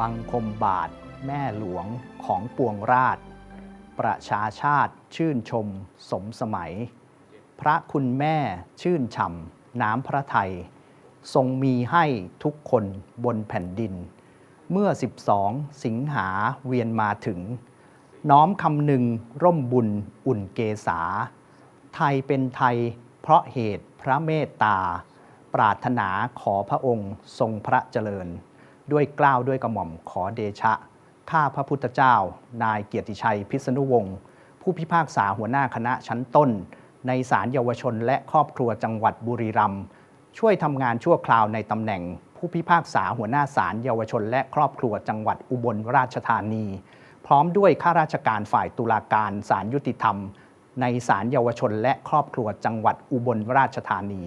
บังคมบาท แม่หลวงของปวงราช ประชาชาติชื่นชม สมสมัย พระคุณแม่ชื่นฉ่ำน้ำพระไทย ทรงมีให้ทุกคนบนแผ่นดิน เมื่อ 12 สิงหาเวียนมาถึง น้อมคำหนึ่งร่มบุญอุ่นเกษา ไทยเป็นไทยเพราะเหตุพระเมตตา ปรารถนาขอพระองค์ทรงพระเจริญ ด้วยกล้าวด้วยกระหม่อมขอเดชะ ข้าพระพุทธเจ้า นายเกียรติชัยพิษณุวงศ์ผู้พิพากษาหัวหน้าคณะชั้นต้น ในศาลเยาวชนและครอบครัวจังหวัดบุรีรัมย์ช่วยทำงานชั่วคราวในตำแหน่ง ผู้พิพากษาหัวหน้าศาลเยาวชน และครอบครัวจังหวัดอุบลราชธานี พร้อมด้วยข้าราชการฝ่ายตุลาการศาลยุติธรรม ในศาลเยาวชน และครอบครัวจังหวัดอุบลราชธานี